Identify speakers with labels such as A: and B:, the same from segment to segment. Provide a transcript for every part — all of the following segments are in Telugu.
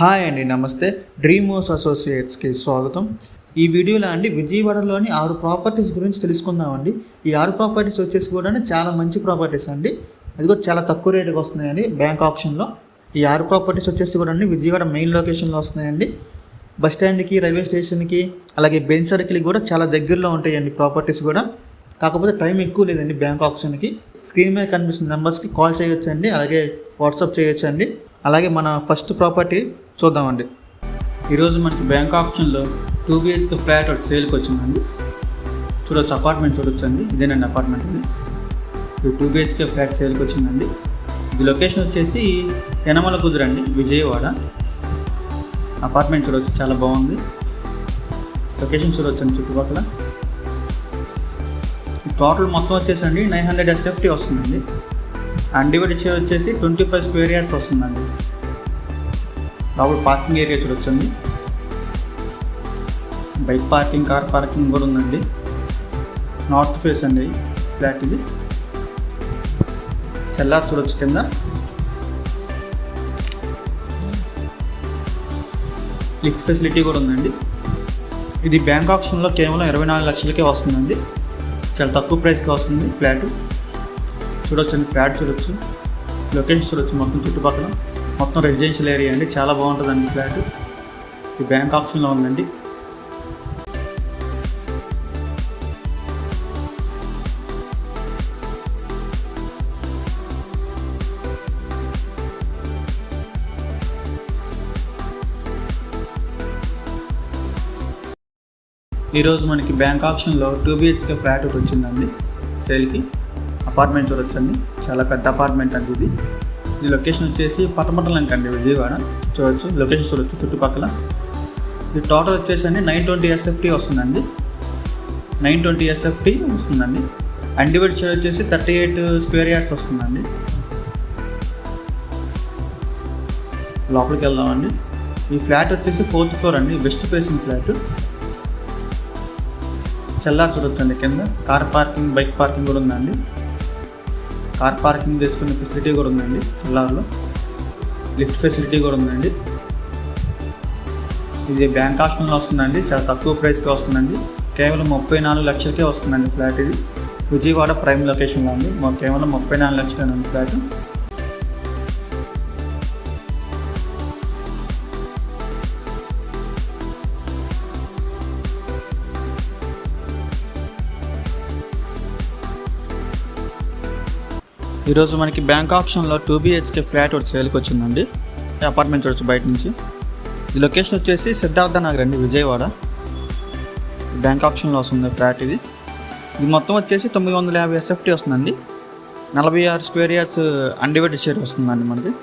A: హాయ్ అండి నమస్తే. డ్రీమోస్ అసోసియేట్స్కి స్వాగతం. ఈ వీడియోలో అండి విజయవాడలోని ఆరు ప్రాపర్టీస్ గురించి తెలుసుకుందామండి. ఈ ఆరు ప్రాపర్టీస్ వచ్చేసి కూడా చాలా మంచి ప్రాపర్టీస్ అండి. అది కూడా చాలా తక్కువ రేటుకి వస్తున్నాయండి బ్యాంక్ ఆప్షన్లో. ఈ ఆరు ప్రాపర్టీస్ వచ్చేసి కూడా అండి విజయవాడ మెయిన్ లొకేషన్లో వస్తున్నాయండి. బస్ స్టాండ్కి రైల్వే స్టేషన్కి అలాగే బెంచ్ సర్కిల్కి కూడా చాలా దగ్గరలో ఉంటాయండి ప్రాపర్టీస్ కూడా. కాకపోతే టైం ఎక్కువ లేదండి బ్యాంక్ ఆప్షన్కి. స్క్రీన్ మీద కనిపిస్తున్న నెంబర్స్కి కాల్ చేయొచ్చండి అలాగే వాట్సాప్ చేయొచ్చండి. అలాగే మన ఫస్ట్ ప్రాపర్టీ చూద్దామండి. ఈరోజు మనకి బ్యాంక్ ఆప్షన్లో టూ బిహెచ్కే ఫ్లాట్ ఒకటి సేల్కి వచ్చిందండి. చూడొచ్చు అపార్ట్మెంట్ చూడొచ్చండి. ఇదేనండి అపార్ట్మెంట్ ఇది. ఇది టూ బిహెచ్కే ఫ్లాట్ సేల్కి వచ్చిందండి. ఇది లొకేషన్ వచ్చేసి యనమల కుదురండి విజయవాడ. అపార్ట్మెంట్ చూడొచ్చు చాలా బాగుంది. లొకేషన్ చూడొచ్చండి చుట్టుపక్కల. టోటల్ మొత్తం వచ్చేసండి నైన్ హండ్రెడ్ ఎస్ఎఫ్టీ వస్తుందండి. అన్డివైడెడ్ షేర్ వచ్చేసి ట్వంటీ ఫైవ్ స్క్వేర్ యార్డ్స్ వస్తుందండి. లోపల పార్కింగ్ ఏరియా చూడొచ్చండి. బైక్ పార్కింగ్ కార్ పార్కింగ్ కూడా ఉందండి. నార్త్ ఫేస్ అండి ఫ్లాట్ ఇది. సెల్లార్ చూడొచ్చు కింద. లిఫ్ట్ ఫెసిలిటీ కూడా ఉందండి. ఇది బ్యాంక్ ఆప్షన్లో కేవలం ఇరవై నాలుగు లక్షలకే వస్తుందండి. చాలా తక్కువ ప్రైస్కి వస్తుంది ఫ్లాట్. చూడొచ్చండి ఫ్లాట్ చూడొచ్చు. లొకేషన్ చూడొచ్చు మొత్తం చుట్టుపక్కల. మొత్తం రెసిడెన్షియల్ ఏరియా అండి. చాలా బాగుంటుంది అండి ఫ్లాట్. ఈ బ్యాంక్ ఆప్షన్లో ఉందండి. ఈరోజు మనకి బ్యాంక్ ఆప్షన్లో టూ బిహెచ్కే ఫ్లాట్ ఒకటి వచ్చిందండి. సేల్కి. అపార్ట్మెంట్ చూడొచ్చండి. చాలా పెద్ద అపార్ట్మెంట్ అండి ఇది. ఈ లొకేషన్ వచ్చేసి పట్టమట్టలంక అండి విజయవాడ. చూడొచ్చు లొకేషన్ చూడొచ్చు చుట్టుపక్కల. ఇది టోటల్ వచ్చేసి అండి నైన్ ట్వంటీ ఎస్ఎఫ్టీ వస్తుందండి. నైన్ ట్వంటీ ఎస్ఎఫ్టీ వస్తుందండి. అండివైడ్ షేర్ వచ్చేసి థర్టీ ఎయిట్ స్క్వేర్ యార్డ్స్ వస్తుందండి. లోపలికి వెళ్దామండి. ఈ ఫ్లాట్ వచ్చేసి ఫోర్త్ ఫ్లోర్ అండి వెస్ట్ ఫేసింగ్ ఫ్లాట్. సెల్లార్ చూడొచ్చండి కింద. కార్ పార్కింగ్ బైక్ పార్కింగ్ కూడా ఉందండి. కార్ పార్కింగ్ చేసుకునే ఫెసిలిటీ కూడా ఉందండి సెల్లార్లో. లిఫ్ట్ ఫెసిలిటీ కూడా ఉందండి. ఇది బ్యాంక్ ఆప్షన్లో వస్తుందండి చాలా తక్కువ ప్రైస్కి వస్తుందండి. కేవలం ముప్పై నాలుగు లక్షలకే వస్తుందండి ఫ్లాట్ ఇది. విజయవాడ ప్రైమ్ లొకేషన్లో ఉంది. మాకు కేవలం ముప్పై నాలుగు లక్షలేనండి ఫ్లాట్. ఈరోజు మనకి బ్యాంక్ ఆప్షన్లో టూ బిహెచ్కే ఫ్లాట్ ఒకటి సేల్కి వచ్చిందండి. అపార్ట్మెంట్ చూడొచ్చు బయట నుంచి. ఈ లొకేషన్ వచ్చేసి సిద్ధార్థ నగర్ అండి విజయవాడ. బ్యాంక్ ఆప్షన్లో వస్తుంది ఫ్లాట్ ఇది. ఇది మొత్తం వచ్చేసి తొమ్మిది వందల యాభై ఎస్ఎఫ్టీ వస్తుందండి. నలభై ఆరు స్క్వేర్ యార్డ్స్ అన్డివైడెడ్ షేర్ వస్తుందండి మనకి.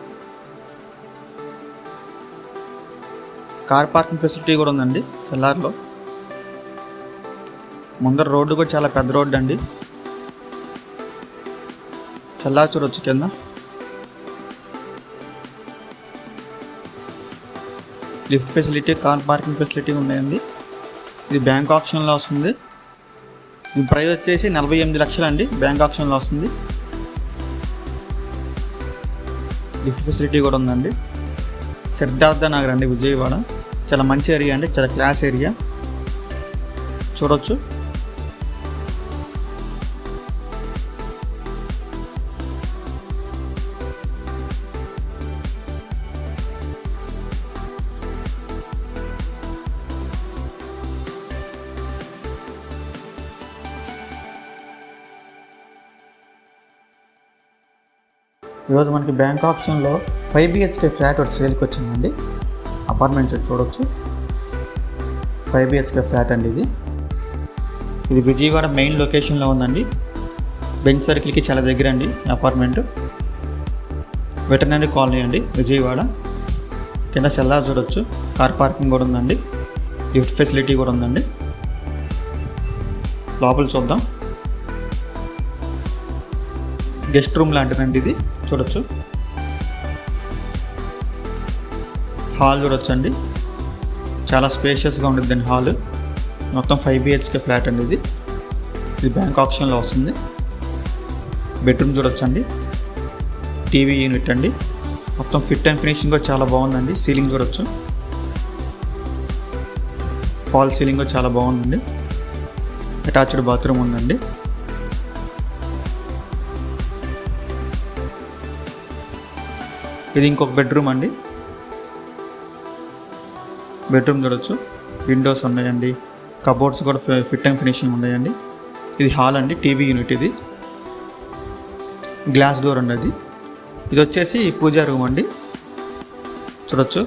A: కార్ పార్కింగ్ ఫెసిలిటీ కూడా ఉందండి సెల్లార్లో. ముందర రోడ్డు కూడా చాలా పెద్ద రోడ్డు అండి చల్లారు చూడొచ్చు కింద. Lift facility car parking facility ఉన్నాయండి. ఇది బ్యాంక్ ఆప్షన్లో వస్తుంది. ఈ ప్రైస్ వచ్చేసి నలభై ఎనిమిది లక్షలు అండి బ్యాంక్ ఆప్షన్లో వస్తుంది. లిఫ్ట్ ఫెసిలిటీ కూడా ఉందండి. సిద్ధార్థ నగర్ అండి విజయవాడ. చాలా మంచి ఏరియా అండి. చాలా క్లాస్ ఏరియా. చూడొచ్చు. ఈరోజు మనకి బ్యాంక్ ఆప్షన్లో ఫైవ్ బిహెచ్కే ఫ్లాట్ ఒకటి సేల్కి వచ్చిందండి. అపార్ట్మెంట్ చూడొచ్చు. ఫైవ్ బిహెచ్కే ఫ్లాట్ అండి ఇది. ఇది విజయవాడ మెయిన్ లొకేషన్లో ఉందండి. బెంచ్ సర్కిల్కి చాలా దగ్గర అండి అపార్ట్మెంట్. వెటర్నరీ కాలనీ అండి విజయవాడ. కింద సెల్లార్ చూడొచ్చు. కార్ పార్కింగ్ కూడా ఉందండి. లిఫ్ట్ ఫెసిలిటీ కూడా ఉందండి. లోపల చూద్దాం. గెస్ట్ రూమ్ లాంటిదండి ఇది. చూడొచ్చు. హాల్ చూడొచ్చండి. చాలా స్పేషియస్గా ఉంటుంది అండి హాల్ మొత్తం ఫైవ్ బిహెచ్కే ఫ్లాట్ అండి ఇది. ఇది బ్యాంక్ ఆప్షన్లో వస్తుంది. బెడ్రూమ్ చూడొచ్చండి. టీవీ యూనిట్ అండి. మొత్తం ఫిట్ అండ్ ఫినిషింగ్ కూడా చాలా బాగుందండి. సీలింగ్ చూడొచ్చు. ఫాల్ సీలింగ్ కూడా చాలా బాగుందండి. అటాచ్డ్ బాత్రూమ్ ఉందండి. ఇది ఇంకొక బెడ్రూమ్ అండి. బెడ్రూమ్ చూడొచ్చు. విండోస్ ఉన్నాయండి. కబోర్డ్స్ కూడా ఫిట్ అండ్ ఫినిషింగ్ ఉన్నాయండి. ఇది హాల్ అండి టీవీ యూనిట్ ఇది. గ్లాస్ డోర్ ఉన్నది. ఇది వచ్చేసి పూజా రూమ్ అండి. చూడొచ్చు.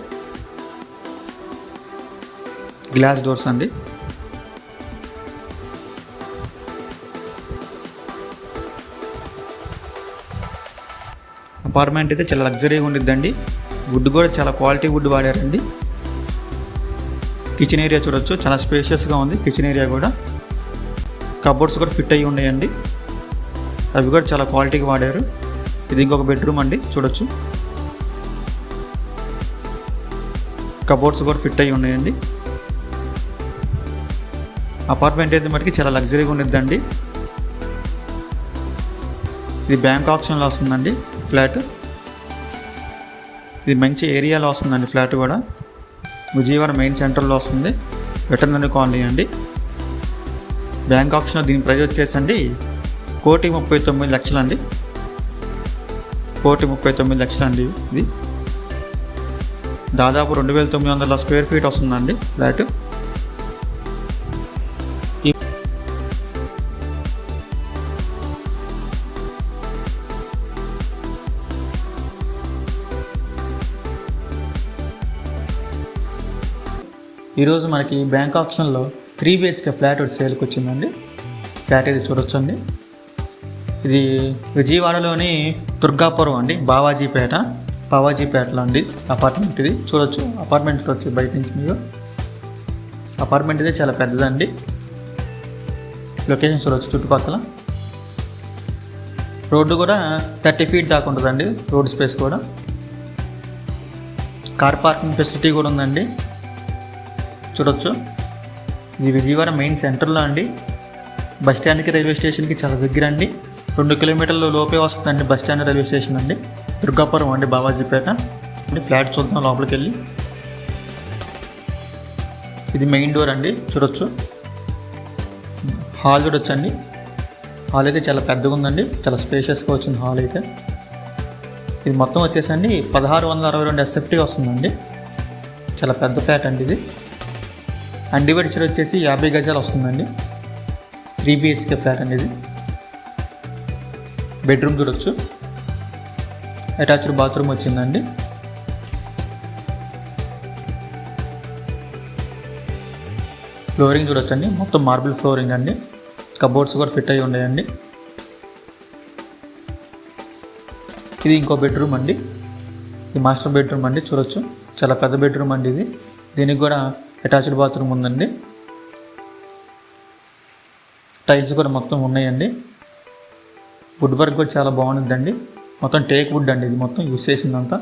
A: గ్లాస్ డోర్స్ అండి. అపార్ట్మెంట్ అయితే చాలా లగ్జరీగా ఉండిద్దండి. వుడ్ కూడా చాలా క్వాలిటీ వుడ్ వాడారండి. కిచెన్ ఏరియా చూడొచ్చు చాలా స్పేషియస్గా ఉంది కిచెన్ ఏరియా కూడా. కబోర్డ్స్ కూడా ఫిట్ అయ్యి ఉన్నాయండి. అవి కూడా చాలా క్వాలిటీగా వాడారు. ఇది ఇంకొక బెడ్రూమ్ అండి చూడొచ్చు. కబోర్డ్స్ కూడా ఫిట్ అయ్యి ఉన్నాయండి. అపార్ట్మెంట్ అయితే మటుకి చాలా లగ్జరీగా ఉండిద్దండి. ఇది బ్యాంక్ ఆప్షన్లో వస్తుందండి. ఫ్లాట్? ఇది మంచి ఏరియాలో వస్తుందండి ఫ్లాట్ కూడా. విజయవాడ మెయిన్ సెంటర్లో వస్తుంది. వెటర్నరీ కాలనీ అండి. బ్యాంక్ ఆప్షన్ దీని ప్రైస్ వచ్చేసండి కోటి ముప్పై తొమ్మిది లక్షలు అండి కోటి ముప్పై తొమ్మిది లక్షలు అండి ఇది. దాదాపు రెండు వేల తొమ్మిది వందల స్క్వేర్ ఫీట్ వస్తుందండి ఫ్లాట్. ఈరోజు మనకి బ్యాంక్ ఆప్షన్లో త్రీ బిహెచ్కే ఫ్లాట్ ఒకటి సేల్కి వచ్చిందండి. ఫ్లాట్ ఇది చూడొచ్చండి. ఇది విజయవాడలోని దుర్గాపురం అండి బావాజీపేట. బావాజీపేటలో అండి అపార్ట్మెంట్ ఇది. చూడొచ్చు అపార్ట్మెంట్ చూడొచ్చు బయట నుంచి మీరు. అపార్ట్మెంట్ ఇది చాలా పెద్దదండి. లొకేషన్ చూడొచ్చు చుట్టుపక్కల. రోడ్డు కూడా థర్టీ ఫీట్ దాకా ఉంటుందండి రోడ్ స్పేస్ కూడా. కార్ పార్కింగ్ ఫెసిలిటీ కూడా ఉందండి. చూడొచ్చు. ఇది విజయవాడ మెయిన్ సెంటర్లో అండి. బస్ స్టాండ్కి రైల్వే స్టేషన్కి చాలా దగ్గర అండి రెండు కిలోమీటర్ల లోపే వస్తుందండి బస్ స్టాండ్ రైల్వే స్టేషన్ అండి. దుర్గాపురం అండి బావాజీపేట అండి ఫ్లాట్ చూద్దాం లోపలికి వెళ్ళి ఇది మెయిన్ డోర్ అండి చూడొచ్చు. హాల్ చూడొచ్చు అండి హాల్ అయితే చాలా పెద్దగా ఉందండి. చాలా స్పేషియస్గా వచ్చింది హాల్ అయితే. ఇది మొత్తం వచ్చేసండి పదహారు వందల అరవై రెండు ఎస్ఎఫ్టీ వస్తుందండి. చాలా పెద్ద ఫ్లాట్ అండి ఇది. అన్డివైడెడ్ వచ్చేసి యాభై గజాలు వస్తుందండి. త్రీ బిహెచ్కే ఫ్లాట్ అండి ఇది బెడ్రూమ్ చూడొచ్చు. అటాచ్డ్ బాత్రూమ్ వచ్చిందండి. ఫ్లోరింగ్ చూడొచ్చండి. మొత్తం మార్బుల్ ఫ్లోరింగ్ అండి. కబోర్డ్స్ కూడా ఫిట్ అయి ఉన్నాయండి. ఇది ఇంకో బెడ్రూమ్ అండి. ఇది మాస్టర్ బెడ్రూమ్ అండి చూడొచ్చు. చాలా పెద్ద బెడ్రూమ్ అండి ఇది. దీనికి కూడా అటాచ్డ్ బాత్రూమ్ ఉందండి. టైల్స్ కూడా మొత్తం ఉన్నాయండి. వుడ్ వర్క్ కూడా చాలా బాగుంటుందండి మొత్తం టేక్ వుడ్ అండి ఇది మొత్తం యూస్ చేసిందంతా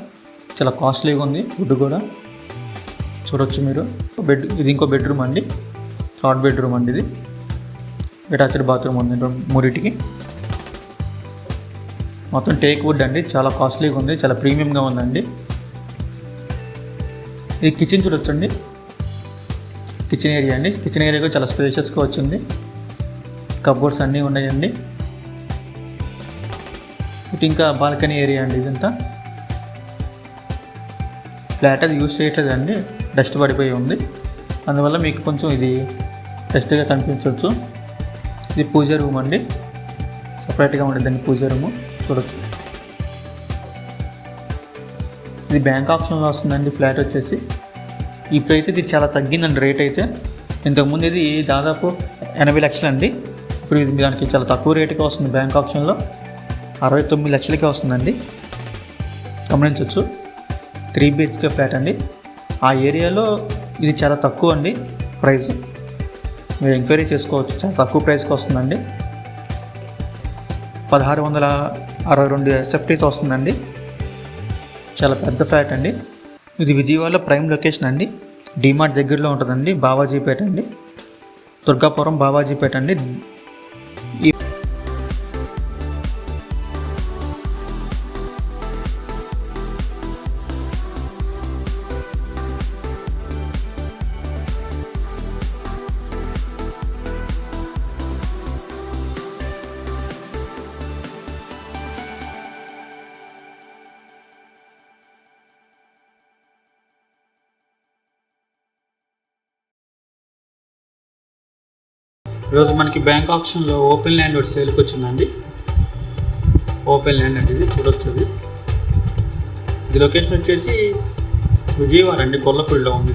A: చాలా కాస్ట్లీగా ఉంది వుడ్ కూడా. చూడొచ్చు మీరు. బెడ్ ఇది ఇంకో బెడ్రూమ్ అండి. థర్డ్ బెడ్రూమ్ అండి ఇది. అటాచ్డ్ బాత్రూమ్ ఉంది మూడింటికి. మొత్తం టేక్ వుడ్ అండి. చాలా కాస్ట్లీగా ఉంది. చాలా ప్రీమియంగా ఉందండి. ఇది కిచెన్ చూడొచ్చండి. కిచెన్ ఏరియా అండి. కిచెన్ ఏరియా కూడా చాలా స్పేషియస్గా వచ్చింది. కబోర్డ్స్ అన్నీ ఉన్నాయండి. ఇటు ఇంకా బాల్కనీ ఏరియా అండి ఇదంతా. ఫ్లాట్ అది యూస్ చేయట్లేదు అండి డస్ట్ పడిపోయి ఉంది. అందువల్ల మీకు కొంచెం ఇది డస్ట్గా కనిపించవచ్చు. ఇది పూజ రూమ్ అండి. సపరేట్గా ఉండేదండి పూజ రూము చూడొచ్చు. ఇది బ్యాంక్ ఆప్షన్లో వస్తుందండి. ఫ్లాట్ వచ్చేసి. ఇప్పుడైతే ఇది చాలా తగ్గిందండి రేట్ అయితే. ఇంతకుముందు ఇది దాదాపు ఎనభై లక్షలు అండి. ఇప్పుడు ఇది దానికి చాలా తక్కువ రేటుకి వస్తుంది బ్యాంక్ ఆప్షన్లో అరవై తొమ్మిది లక్షలకే వస్తుందండి. గమనించవచ్చు. త్రీ బిహెచ్కే ఫ్లాట్ అండి. ఆ ఏరియాలో ఇది చాలా తక్కువ అండి ప్రైస్ మీరు ఎంక్వైరీ చేసుకోవచ్చు. చాలా తక్కువ ప్రైస్కి వస్తుందండి. పదహారు వందల అరవై రెండు ఎస్ఎఫ్టీస్ వస్తుందండి. చాలా పెద్ద ఫ్లాట్ అండి. ఇది విజయవాడలో ప్రైమ్ లొకేషన్ అండి. డిమార్ట్ దగ్గరలో ఉంటుందండి. బావాజీపేట అండి. దుర్గాపురం బావాజీపేట అండి. ఈరోజు మనకి బ్యాంక్ ఆప్షన్లో ఓపెన్ ల్యాండ్ ఒకటి సేల్కి వచ్చిందండి. ఓపెన్ ల్యాండ్ అండి ఇది చూడొచ్చు అది ఇది లొకేషన్ వచ్చేసి విజయవాడ అండి కొల్లపూడిలో ఉంది.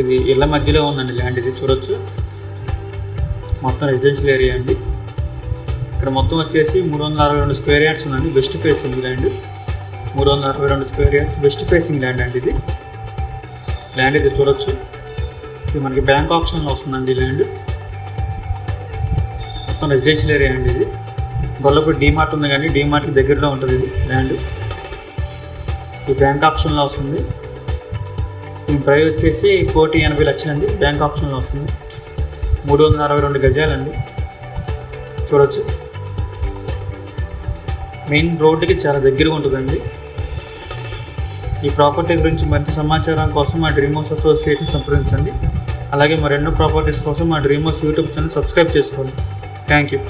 A: ఇది. ఇది ఇళ్ళ మధ్యలో ఉందండి ల్యాండ్ ఇది చూడొచ్చు. మొత్తం రెసిడెన్షియల్ ఏరియా అండి. ఇక్కడ మొత్తం వచ్చేసి మూడు వందల అరవై రెండు స్క్వేర్ యార్డ్స్ ఉందండి వెస్ట్ ఫేసింగ్ ల్యాండ్. మూడు వందల అరవై రెండు square yards west facing land అండి ఇది. ల్యాండ్ ఇది చూడొచ్చు. ఇది మనకి బ్యాంక్ ఆప్షన్లో వస్తుందండి ల్యాండ్. మొత్తం రెసిడెన్షియల్ ఏరియా అండి ఇది. గొల్లపూడి డీమార్ట్ ఉంది కానీ డీమార్ట్కి దగ్గరలో ఉంటుంది ఇది ల్యాండ్. ఈ బ్యాంక్ ఆప్షన్లో వస్తుంది. దీని ప్రైస్ వచ్చేసి కోటి ఎనభై లక్షలు అండి. బ్యాంక్ ఆప్షన్లో వస్తుంది. మూడు వందల అరవై రెండు గజాలండి. చూడొచ్చు. మెయిన్ రోడ్డుకి చాలా దగ్గరగా ఉంటుందండి. ఈ ప్రాపర్టీ గురించి మరింత సమాచారం కోసం మా డ్రీమ్ హౌస్ అసోసియేషన్ సంప్రదించండి. అలాగే మరెన్నో ప్రాపర్టీస్ కోసం మా డ్రీమర్స్ యూట్యూబ్ ఛానల్ సబ్స్క్రైబ్ చేసుకోండి. Thank you